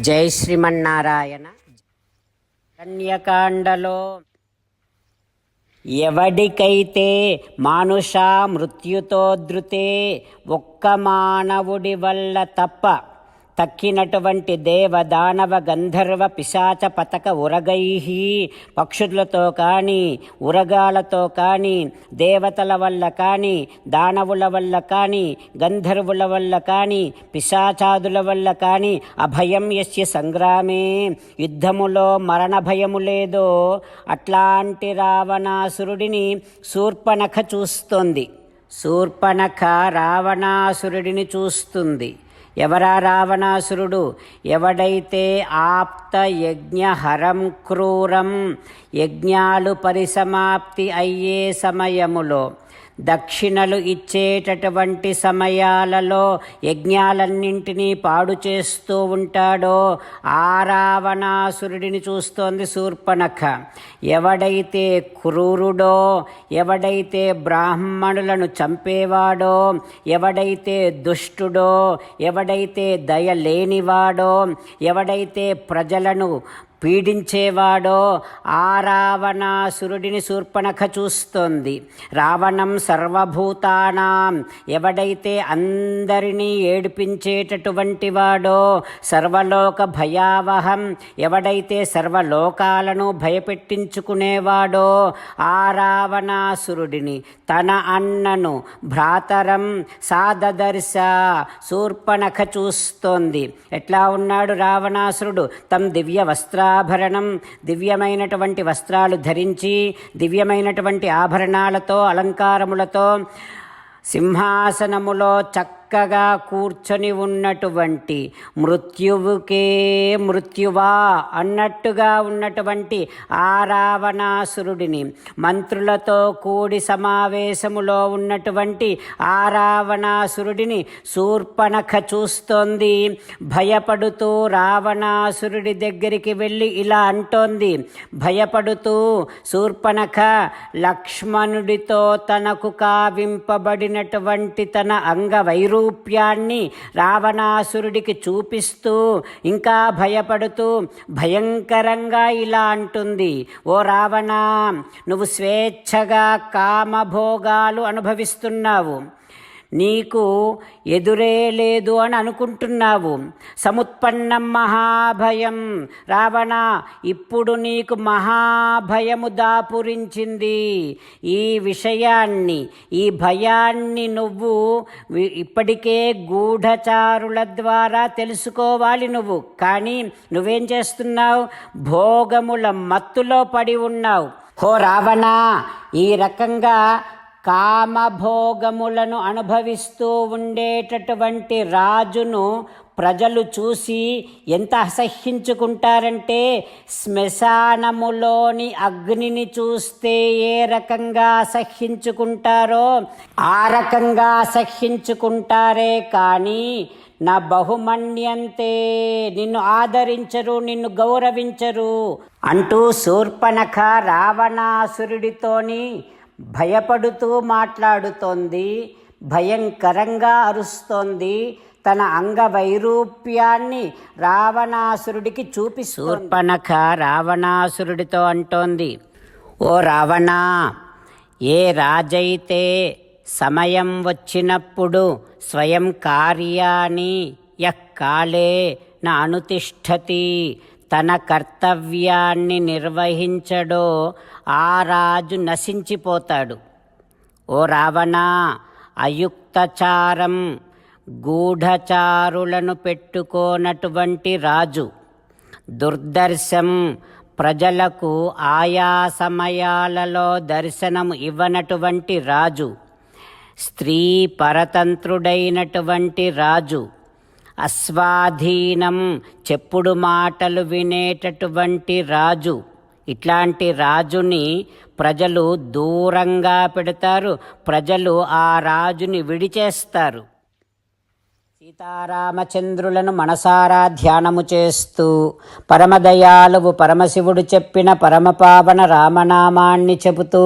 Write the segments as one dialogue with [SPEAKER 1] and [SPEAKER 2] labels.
[SPEAKER 1] జై శ్రీమన్నారాయణ. కన్యకాండలో ఎవడికైతే మానుషా మృత్యుతో ధృతే ఒక్క మానవుడి వల్ల తప్ప తక్కినటువంటి దేవ దానవ గంధర్వ పిశాచ పతక ఉరగై పక్షులతో కానీ ఉరగాలతో కానీ దేవతల వల్ల కానీ దానవుల వల్ల కానీ గంధర్వుల వల్ల కానీ పిశాచాదుల వల్ల కానీ అభయం యస్య సంగ్రామే. యుద్ధములో మరణ భయము లేదో అట్లాంటి రావణాసురుడిని శూర్పణఖ చూస్తోంది. శూర్పణఖ రావణాసురుడిని చూస్తుంది. ఎవరా రావణాసురుడు? ఎవడైతే ఆప్త యజ్ఞహరం క్రూరం యజ్ఞాలు పరిసమాప్తి అయ్యే సమయములో దక్షిణలు ఇచ్చేటటువంటి సమయాలలో యజ్ఞాలన్నింటినీ పాడు చేస్తూ ఉంటాడో ఆ రావణాసురుడిని చూస్తోంది శూర్పణఖ. ఎవడైతే క్రూరుడో ఎవడైతే బ్రాహ్మణులను చంపేవాడో ఎవడైతే దుష్టుడో ఎవడైతే దయ లేనివాడో ఎవడైతే ప్రజలను పీడించేవాడో ఆ రావణాసురుడిని శూర్పణఖ చూస్తోంది. రావణం సర్వభూతానాం ఎవడైతే అందరినీ ఏడిపించేటటువంటి వాడో సర్వలోక భయావహం ఎవడైతే సర్వలోకాలను భయపెట్టించుకునేవాడో ఆ రావణాసురుడిని తన అన్నను భ్రాతరం సాదదర్శ శూర్పణఖ చూస్తోంది. ఎట్లా ఉన్నాడు రావణాసురుడు? తమ దివ్య వస్త్రాభరణం దివ్యమైనటువంటి వస్త్రాలు ధరించి దివ్యమైనటువంటి ఆభరణాలతో అలంకారములతో సింహాసనములో చక్క చక్కగా కూర్చొని ఉన్నటువంటి మృత్యువుకే మృత్యువా అన్నట్టుగా ఉన్నటువంటి ఆ రావణాసురుడిని మంత్రులతో కూడి సమావేశములో ఉన్నటువంటి ఆ రావణాసురుడిని శూర్పణఖ చూస్తోంది భయపడుతూ రావణాసురుడి దగ్గరికి వెళ్ళి ఇలా అంటోంది భయపడుతూ శూర్పణఖ లక్ష్మణుడితో తనకు కావింపబడినటువంటి తన అంగవైరూప్యాన్ని రావణాసురుడికి చూపిస్తూ ఇంకా భయపడుతూ భయంకరంగా ఇలా అంటుంది ఓ రావణ నువ్వు స్వేచ్ఛగా కామభోగాలు అనుభవిస్తున్నావు. నీకు ఎదురే లేదు అని అనుకుంటున్నావు. సముత్పన్నం మహాభయం. రావణ ఇప్పుడు నీకు మహాభయము దాపురించింది. ఈ విషయాన్ని ఈ భయాన్ని నువ్వు ఇప్పటికే గూఢచారుల ద్వారా తెలుసుకోవాలి నువ్వు. కానీ నువ్వేం చేస్తున్నావు? భోగముల మత్తులో పడి ఉన్నావు. హో రావణ ఈ రకంగా కామభోగములను అనుభవిస్తూ ఉండేటటువంటి రాజును ప్రజలు చూసి ఎంత అసహ్యించుకుంటారంటే శ్మశానములోని అగ్నిని చూస్తే ఏ రకంగా అసహ్యించుకుంటారో ఆ రకంగా అసహ్యించుకుంటారే కానీ నా బహుమన్యంతే నిన్ను ఆదరించరు నిన్ను గౌరవించరు అంటూ శూర్పణఖ రావణాసురుడితోని భయపడుతూ మాట్లాడుతోంది భయంకరంగా అరుస్తోంది. తన అంగవైరూప్యాన్ని రావణాసురుడికి చూపి శూర్పణఖ రావణాసురుడితో అంటోంది ఓ రావణా ఏ రాజైతే సమయం వచ్చినప్పుడు స్వయం కార్యాన్ని యక్కాలే నా అనుతిష్టతి తన కర్తవ్యాన్ని నిర్వహించడో ఆ రాజు నశించిపోతాడు. ఓ రావణ అయుక్తచారం గూఢచారులను పెట్టుకోనటువంటి రాజు. దుర్దర్శం ప్రజలకు ఆయా సమయాలలో దర్శనం ఇవ్వనటువంటి రాజు. స్త్రీ పరతంత్రుడైనటువంటి రాజు. అస్వాధీనం చెప్పుడు మాటలు వినేటటువంటి రాజు. ఇట్లాంటి రాజుని ప్రజలు దూరంగా పెడతారు. ప్రజలు ఆ రాజుని విడిచేస్తారు. సీతారామచంద్రులను మనసారా ధ్యానము చేస్తూ పరమదయాలువు పరమశివుడు చెప్పిన పరమపావన రామనామాన్ని చెబుతూ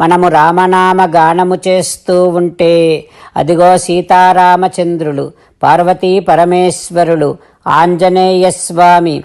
[SPEAKER 1] మనము రామనామ గానము చేస్తూ ఉంటే అదిగో సీతారామచంద్రులు పార్వతీ పరమేశ్వరులు ఆంజనేయస్వామి